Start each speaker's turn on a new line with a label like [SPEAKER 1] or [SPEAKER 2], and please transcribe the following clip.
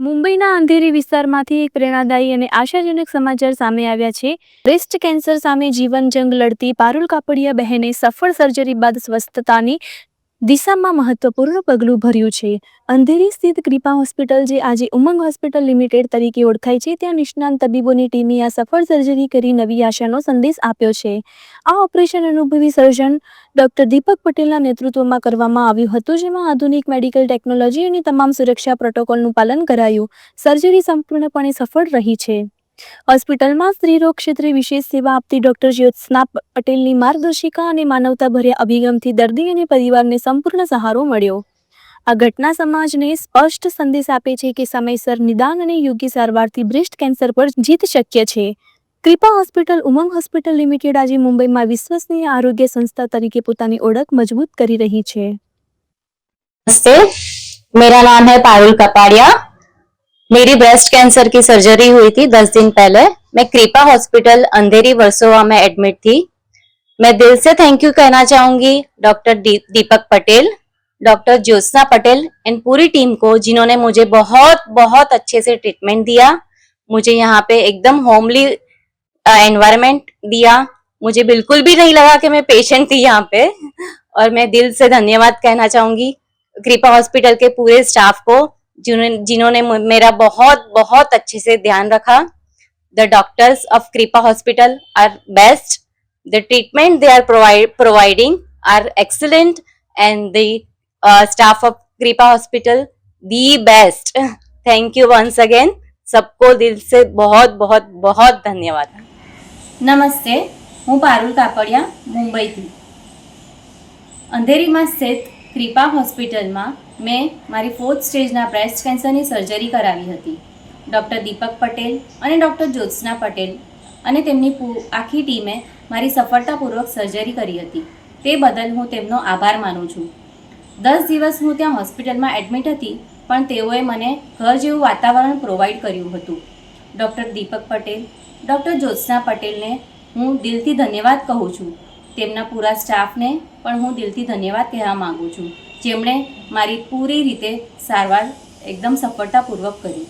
[SPEAKER 1] અમરેલીના અંધેરી વિસ્તારમાંથી એક પ્રેરણાદાયી અને આશાજનક સમાચાર સામે આવ્યા છે. બ્રેસ્ટ કેન્સર સામે જીવન જંગ લડતી પારુલ કાપડિયા બહેને સફળ સર્જરી બાદ સ્વસ્થતાની દિશામાં મહત્વપૂર્ણ પગલું ભર્યું છે. અંધેરી સ્થિત કૃપા હોસ્પિટલ, જે આજે ઉમંગ હોસ્પિટલ લિમિટેડ તરીકે ઓળખાય છે, ત્યાં નિષ્ણાંત તબીબોની ટીમે આ સફળ સર્જરી કરી નવી આશાનો સંદેશ આપ્યો છે. આ ઓપરેશન અનુભવી સર્જન ડોક્ટર દીપક પટેલના નેતૃત્વમાં કરવામાં આવ્યું હતું, જેમાં આધુનિક મેડિકલ ટેકનોલોજી અને તમામ સુરક્ષા પ્રોટોકોલનું પાલન કરાયું. સર્જરી સંપૂર્ણપણે સફળ રહી છે. હોસ્પિટલમાં સ્ત્રીરોગ ક્ષેત્રે વિશેષ સેવા આપતી ડોક્ટર જ્યોત્સના પટેલની માર્ગદર્શિકા અને માનવતાભર્યા અભિગમથી દર્દી અને પરિવારને સંપૂર્ણ સહારો મળ્યો આ ઘટના સમાજને સ્પષ્ટ સંદેશ આપે છે કે સમયસર નિદાન અને યોગ્ય સારવારથી બ્રેસ્ટ કેન્સર પર જીત શક્ય છે Kripa hospital Umang hospital limited આજે મુંબઈમાં વિશ્વસનીય આરોગ્ય સંસ્થા તરીકે પોતાની ઓળખ મજબૂત કરી રહી છે
[SPEAKER 2] नमस्ते मेरा नाम है पारुल कपाड़िया मेरी ब्रेस्ट कैंसर की सर्जरी हुई थी दस दिन पहले। मैं कृपा हॉस्पिटल अंधेरी वर्सोवा में एडमिट थी। मैं दिल से थैंक यू कहना चाहूँगी doctor Deepak Patel doctor Jyotsna Patel and पूरी टीम को, जिन्होंने मुझे बहुत बहुत अच्छे से ट्रीटमेंट दिया। मुझे यहाँ पे एकदम होमली एनवायरमेंट दिया। मुझे बिल्कुल भी नहीं लगा कि मैं पेशेंट थी यहाँ पे। और मैं दिल से धन्यवाद कहना चाहूँगी, कृपा हॉस्पिटल के पूरे स्टाफ को। जिन्होंने जिन्होंने मु- मेरा बहुत बहुत अच्छे से ध्यान रखा the doctors of Kripa hospital are best the treatment they are providing are excellent and the staff of Kripa hospital the best thank you once again सबको दिल से बहुत बहुत बहुत धन्यवाद
[SPEAKER 3] નમસ્તે હું પારુલ કાપડિયા મુંબઈથી અંધેરીમાં સ્થિત કૃપા હોસ્પિટલમાં મેં મારી ફોર્થ સ્ટેજના બ્રેસ્ટ કેન્સરની સર્જરી કરાવી હતી. ડૉક્ટર દીપક પટેલ અને ડૉક્ટર જ્યોત્સના પટેલ અને તેમની આખી ટીમે મારી સફળતાપૂર્વક સર્જરી કરી હતી. તે બદલ હું તેમનો આભાર માનું છું. દસ દિવસ હું ત્યાં હોસ્પિટલમાં એડમિટ હતી, પણ તેઓએ મને ઘર જેવું વાતાવરણ પ્રોવાઈડ કર્યું હતું. ડૉક્ટર દીપક પટેલ ડૉક્ટર જ્યોત્સના પટેલને હું દિલથી ધન્યવાદ કહું છું. તેમના પૂરા સ્ટાફને પણ હું દિલથી ધન્યવાદ કહેવા માગું છું. જેમણે મારી પૂરી રીતે સારવાર એકદમ સફળતાપૂર્વક કરી.